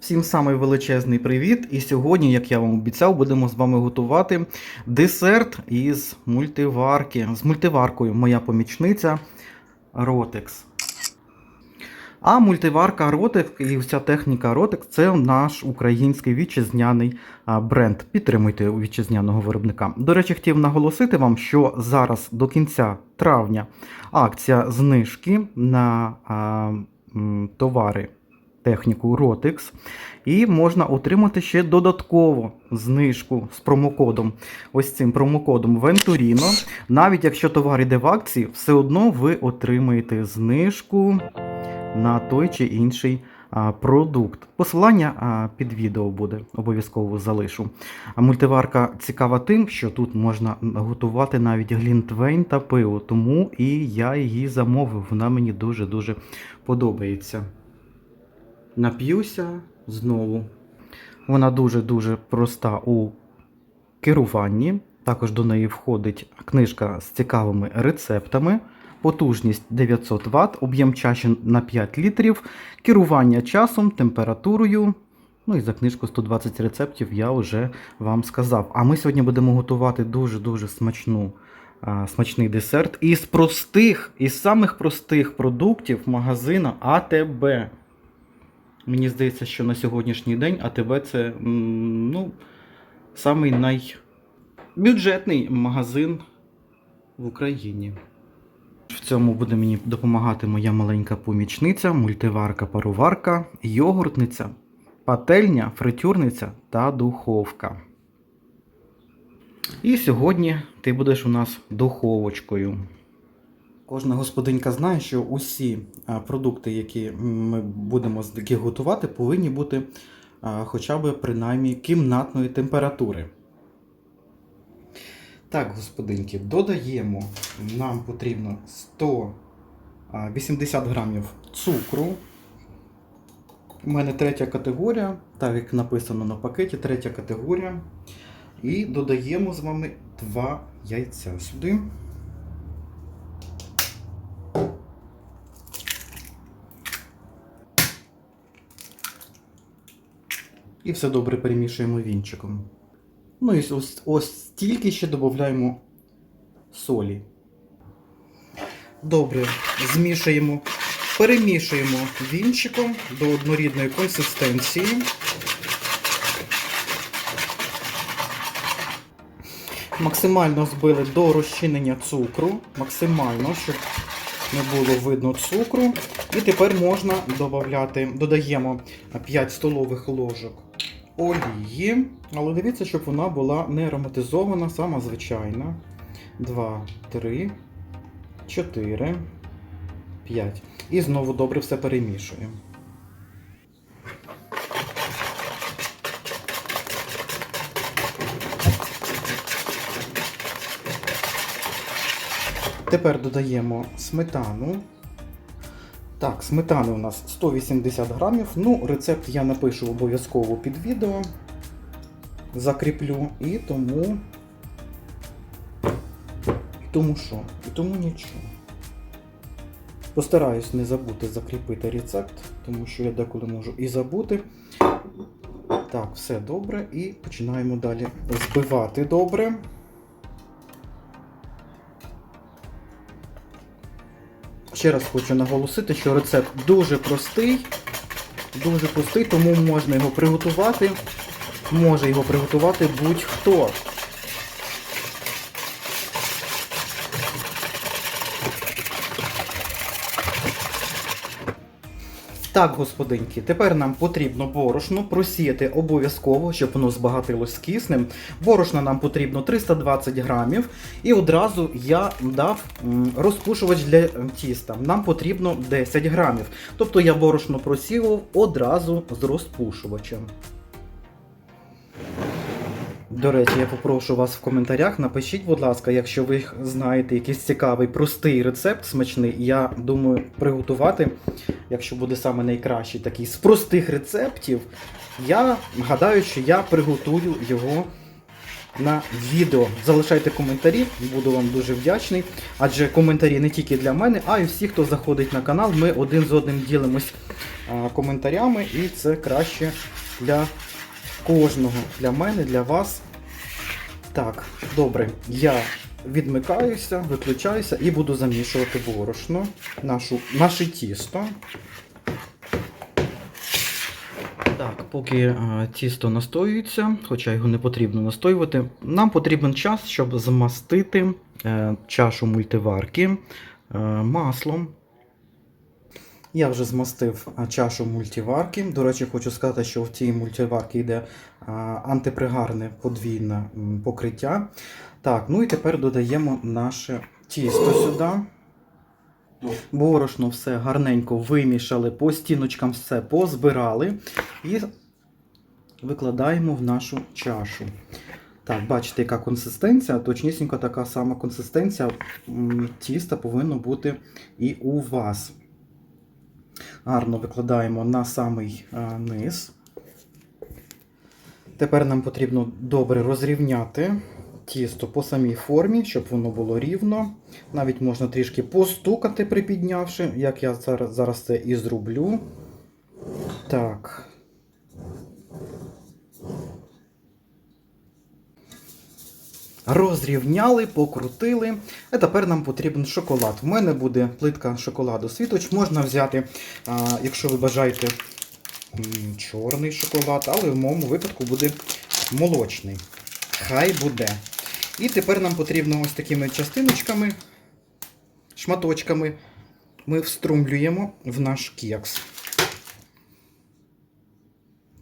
Всім самий величезний привіт! І сьогодні, як я вам обіцяв, будемо з вами готувати десерт із мультиварки. З мультиваркою моя помічниця Rotex. А мультиварка Rotex і вся техніка Rotex це наш український вітчизняний бренд. Підтримуйте вітчизняного виробника. До речі, хотів наголосити вам, що зараз до кінця травня акція знижки на а, м, товари техніку Rotex. І можна отримати ще додатково знижку з промокодом. Ось цим промокодом Venturino. Навіть якщо товар іде в акції, все одно ви отримаєте знижку на той чи інший продукт. Посилання під відео буде, обов'язково залишу. А мультиварка цікава тим, що тут можна готувати навіть глінтвейн та пиво, тому і я її замовив. Вона мені дуже-дуже подобається. Нап'юся знову. Вона дуже-дуже проста у керуванні. Також до неї входить книжка з цікавими рецептами. Потужність 900 Вт, об'єм чаші на 5 літрів, керування часом, температурою. Ну і за книжку 120 рецептів я вже вам сказав. А ми сьогодні будемо готувати дуже-дуже смачну, а, смачний десерт із простих, із самих простих продуктів магазина АТБ. Мені здається, що на сьогоднішній день АТБ це ну, самий найбюджетний магазин в Україні. В цьому буде мені допомагати моя маленька помічниця, мультиварка, пароварка, йогуртниця, пательня, фритюрниця та духовка. І сьогодні ти будеш у нас духовочкою. Кожна господинька знає, що усі продукти, які ми будемо готувати, повинні бути хоча б принаймні кімнатної температури. Так, господинки, додаємо. Нам потрібно 180 грамів цукру. У мене третя категорія, так як написано на пакеті, третя категорія. І додаємо з вами 2 яйця сюди. І все добре перемішуємо вінчиком. Ну і ось, ось стільки ще додаємо солі. Добре, змішуємо, перемішуємо вінчиком до однорідної консистенції. Максимально збили до розчинення цукру, максимально, щоб не було видно цукру. І тепер можна додати, додаємо 5 столових ложок олії. Але дивіться, щоб вона була не ароматизована, сама звичайна. 2, 3, 4, 5. І знову добре все перемішуємо. Тепер додаємо сметану. Так, сметани у нас 180 грамів. Ну, рецепт я напишу обов'язково під відео. Закріплю і тому. І тому що? І тому нічого. Постараюсь не забути закріпити рецепт, тому що я деколи можу і забути. Так, все добре. І починаємо далі збивати добре. Ще раз хочу наголосити, що рецепт дуже простий, дуже простий, тому можна його приготувати. Може його приготувати будь-хто. Так, господинки, тепер нам потрібно борошно просіяти обов'язково, щоб воно збагатилось з киснем. Борошна нам потрібно 320 грамів. І одразу я дав розпушувач для тіста. Нам потрібно 10 грамів. Тобто я борошно просіював одразу з розпушувачем. До речі, я попрошу вас в коментарях. Напишіть, будь ласка, якщо ви знаєте якийсь цікавий, простий рецепт смачний, я думаю приготувати, якщо буде саме найкращий такий з простих рецептів, я гадаю, що я приготую його на відео. Залишайте коментарі, буду вам дуже вдячний. Адже коментарі не тільки для мене, а й всі, хто заходить на канал. Ми один з одним ділимось коментарями, і це краще для кожного. Для мене, для вас. Так, добре, я відмикаюся, виключаюся і буду замішувати борошно, нашу, наше тісто. Так, поки е, тісто настоюється, хоча його не потрібно настоювати, нам потрібен час, щоб змастити е, чашу мультиварки е, маслом. Я вже змастив чашу мультиварки. До речі, хочу сказати, що в цій мультиварці йде антипригарне подвійне покриття. Так, ну і тепер додаємо наше тісто сюди. Борошно все гарненько вимішали, по стіночкам все позбирали і викладаємо в нашу чашу. Так, бачите, яка консистенція, точнісінько така сама консистенція тіста повинна бути і у вас. Гарно викладаємо на самий низ. Тепер нам потрібно добре розрівняти тісто по самій формі, щоб воно було рівно. Навіть можна трішки постукати, припіднявши, як я зараз, зараз це і зроблю. Так. Розрівняли, покрутили. А тепер нам потрібен шоколад. У мене буде плитка шоколаду світоч. Можна взяти, якщо ви бажаєте чорний шоколад, але в моєму випадку буде молочний. Хай буде. І тепер нам потрібно ось такими частиночками, шматочками, ми вструмлюємо в наш кекс.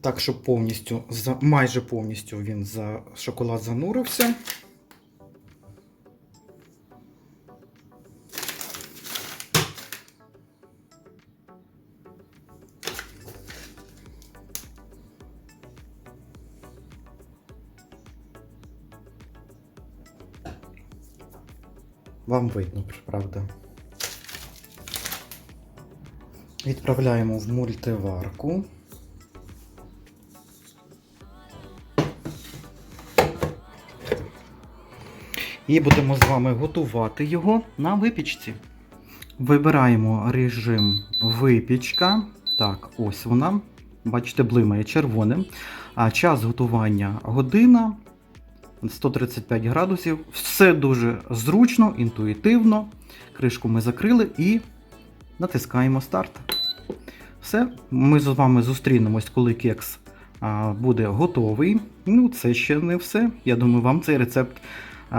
Так, щоб повністю, майже повністю він за шоколад занурився. Вам видно, правда. Відправляємо в мультиварку. І будемо з вами готувати його на випічці. Вибираємо режим випічка. Так, ось вона. Бачите, блимає червоним. А час готування година 135 градусів. Все дуже зручно, інтуїтивно. Кришку ми закрили і натискаємо старт. Все, ми з вами зустрінемось, коли кекс буде готовий. Ну, це ще не все. Я думаю, вам цей рецепт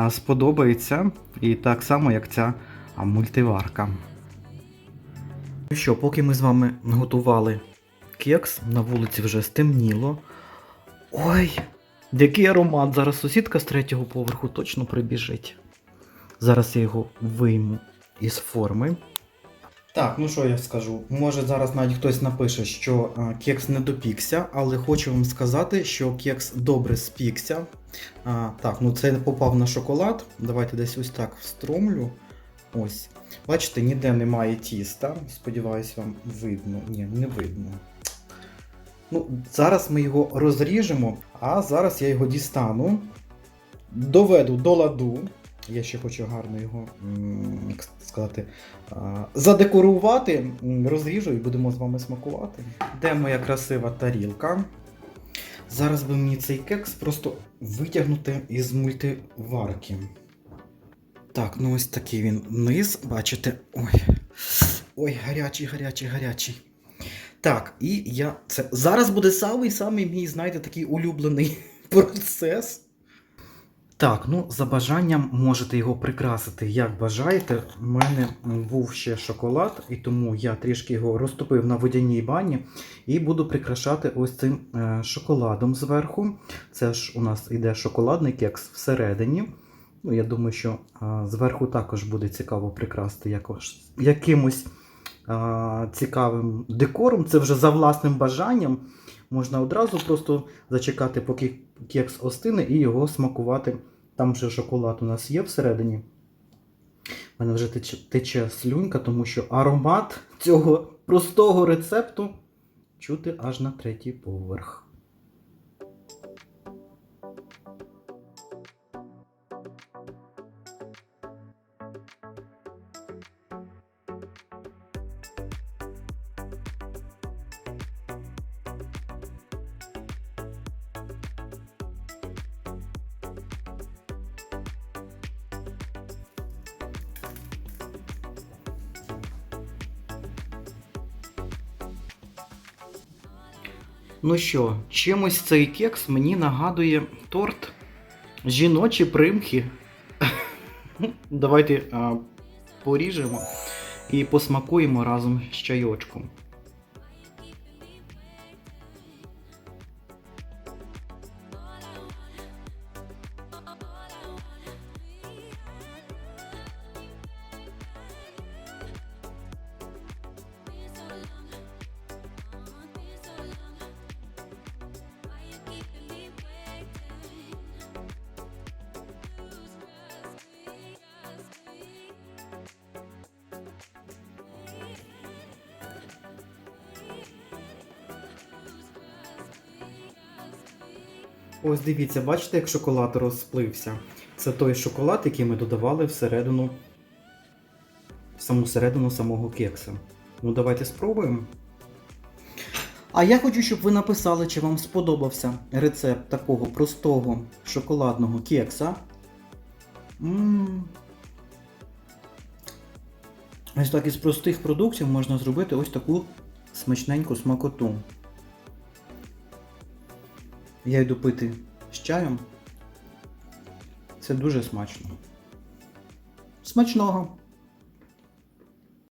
сподобається. І так само, як ця мультиварка. Ну що, поки ми з вами готували кекс, на вулиці вже стемніло. Ой, який аромат! Зараз сусідка з третього поверху точно прибіжить. Зараз я його вийму із форми. Так, ну що я скажу? Може зараз навіть хтось напише, що а, кекс не допікся, але хочу вам сказати, що кекс добре спікся. А, так, ну це попав на шоколад. Давайте десь ось так встромлю. Ось. Бачите, ніде немає тіста. Сподіваюсь, вам видно. Ні, не видно. Ну, зараз ми його розріжемо, а зараз я його дістану, доведу до ладу. Я ще хочу гарно його, як сказати, задекорувати. Розріжу і будемо з вами смакувати. Де моя красива тарілка? Зараз би мені цей кекс просто витягнути із мультиварки. Так, ну ось такий він низ, бачите. Ой. Ой, гарячий, гарячий, гарячий. Так, і я. Це зараз буде самий самий мій, знаєте, такий улюблений процес. Так, ну за бажанням можете його прикрасити, як бажаєте. У мене був ще шоколад, і тому я трішки його розтопив на водяній бані і буду прикрашати ось цим е, шоколадом зверху. Це ж у нас іде шоколадний кекс всередині. Ну, я думаю, що а, зверху також буде цікаво прикрасти якось, якимось цікавим декором. Це вже за власним бажанням. Можна одразу просто зачекати, поки кекс остине, і його смакувати. Там вже шоколад у нас є всередині. У мене вже тече, тече слюнька, тому що аромат цього простого рецепту чути аж на третій поверх. Ну що, чимось цей кекс мені нагадує торт жіночі примхи. Давайте а, поріжемо і посмакуємо разом з чайочком. Ось дивіться, бачите, як шоколад розплився. Це той шоколад, який ми додавали всередину, саму середину самого кекса. Ну, давайте спробуємо. А я хочу, щоб ви написали, чи вам сподобався рецепт такого простого шоколадного кекса. М. Ось так із простих продуктів можна зробити ось таку смачненьку смакоту. Я йду пити з чаєм. Це дуже смачно. Смачного!